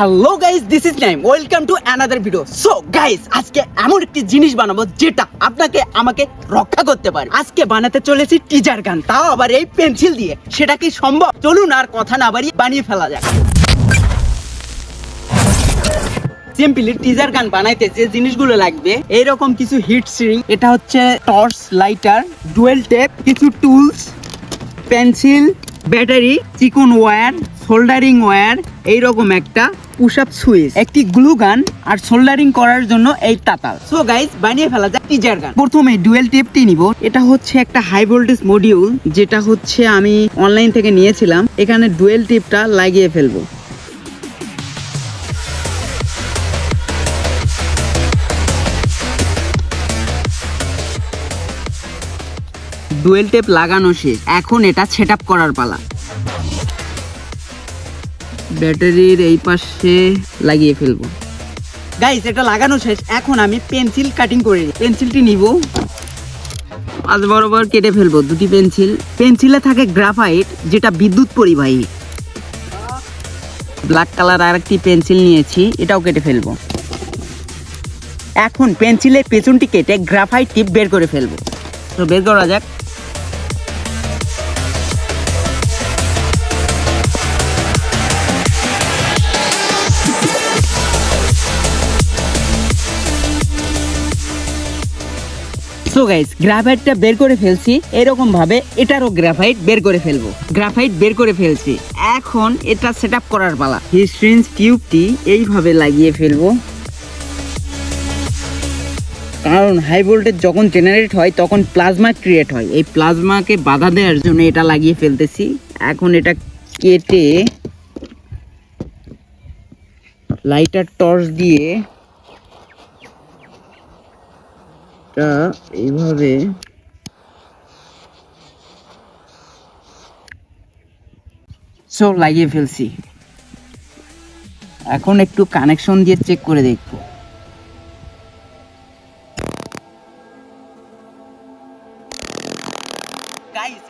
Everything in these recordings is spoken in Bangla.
Hello guys this is Naim welcome to another video so guys আজকে এমন একটি জিনিস বানাবো যেটা আপনাকে আমাকে রক্ষা করতে পারে। আজকে বানাতে চলেছি টিজার গান, তাও আবার এই পেন্সিল দিয়ে। সেটা কি সম্ভব? চলুন আর কথা না বাড়িয়ে বানিয়ে ফেলা যাক। সিম্পলি টিজার গান বানাইতে যে জিনিসগুলো লাগবে, এইরকম কিছু হিট স্ট্রিং এটা হচ্ছে টর্চ লাইটার ডুয়েল টেপ কিছু টুলস পেন্সিল ব্যাটারি চিকন ওয়্যার সোল্ডারিং ওয়্যার এইরকম একটা পুশ আপ সুইচ, একটি গ্লু গান আর সোল্ডারিং করার জন্য এই তাতাল। সো গাইস বানিয়ে ফেলা যাক টিজার গান। প্রথমে ডুয়েল টেপটি নিব। এটা হচ্ছে একটা হাই ভোল্টেজ মডিউল যেটা হচ্ছে আমি অনলাইন থেকে নিয়েছিলাম। এখানে ডুয়েল টেপটা লাগিয়ে ফেলব। ডুয়েল টেপ লাগানো শেষ। এখন এটা সেট করার পালা। ব্যাটারির এই পাশে লাগিয়ে ফেলব। গাইস এটা লাগানো শেষ। এখন আমি পেন্সিল কাটিং করে। পেন্সিলটি নিব। আজ বরাবর কেটে ফেলব দুটি পেন্সিল। পেন্সিলে থাকে গ্রাফাইট যেটা বিদ্যুৎ পরিবাহী। ব্ল্যাক কালার আর একটি পেন্সিল নিয়েছি এটাও কেটে ফেলব। এখন পেন্সিলের পেছনটি কেটে গ্রাফাইট টিপ বের করে ফেলব। তো বের করা যাক। সো গাইস গ্রাফাইটটা বের করে ফেলছি। এরকম ভাবে এটারও গ্রাফাইট বের করে ফেলব। গ্রাফাইট বের করে ফেলছি। এখন এটা সেট করার পালা। হিস্ট্রিন্স টিউবটি এইভাবে লাগিয়ে ফেলব। কারণ হাই ভোল্টেজ যখন জেনারেট হয়, তখন প্লাজমা ক্রিয়েট হয়। এই প্লাজমাকে বাধা দেওয়ার জন্য এটা লাগিয়ে ফেলতেছি। এখন এটা কেটে লাইটার টর্চ দিয়ে এটা এইভাবে সব লাগিয়ে ফেলছি। এখন একটু কানেকশন দিয়ে চেক করে দেখব।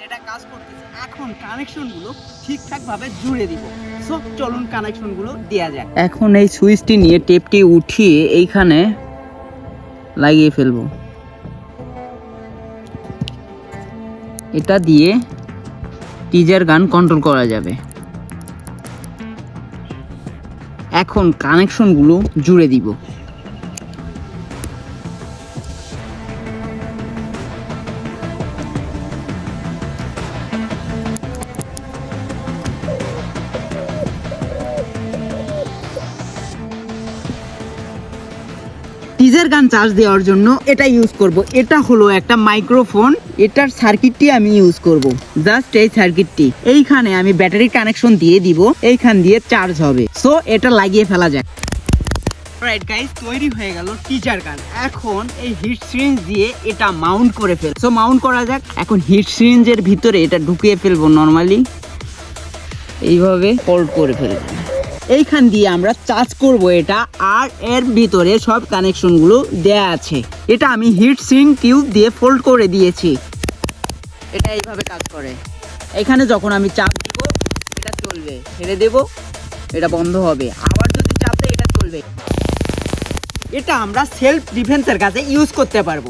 এটা কাজ এখন জুড়ে দিব। এখন এই সুইচটি নিয়ে টেপটি উঠিয়ে এইখানে লাগিয়ে ফেলব। এটা দিয়ে টিজার গান কন্ট্রোল করা যাবে। এখন কানেকশনগুলো জুড়ে দিব। টিজার গান চার্জ দেওয়ার জন্য এটা ইউজ করব। এটা হলো একটা মাইক্রোফোন এটার সার্কিটটি আমি ইউজ করব। জাস্ট এই সার্কিটটি এইখানে আমি ব্যাটারি কানেকশন দিয়ে দিব। এইখান দিয়ে চার্জ হবে। সো এটা লাগিয়ে ফেলা যায় রাইট গাইস তৈরি হয়ে গেল টিচার গান। এখন এই হিট সিরিঞ্জ দিয়ে এটা মাউন্ট করে ফেল। সো মাউন্ট করা যাক। এখন হিট সিরিঞ্জের ভিতরে এটা ঢুকিয়ে ফেলব নর্মালি এইভাবে ফোল্ড করে ফেলব। এইখান দিয়ে আমরা চার্জ করব এটা আর এর ভিতরে সব কানেকশনগুলো দেয়া আছে। এটা আমি হিট সিং টিউব দিয়ে ফোল্ড করে দিয়েছি। এটা এইভাবে কাজ করে। এখানে যখন আমি চাপ দিব, এটা চলবে। ছেড়ে দেব, এটা বন্ধ হবে। আবার যদি চাপ দেয়, এটা চলবে। এটা আমরা সেলফ ডিফেন্সের কাছে ইউজ করতে পারব।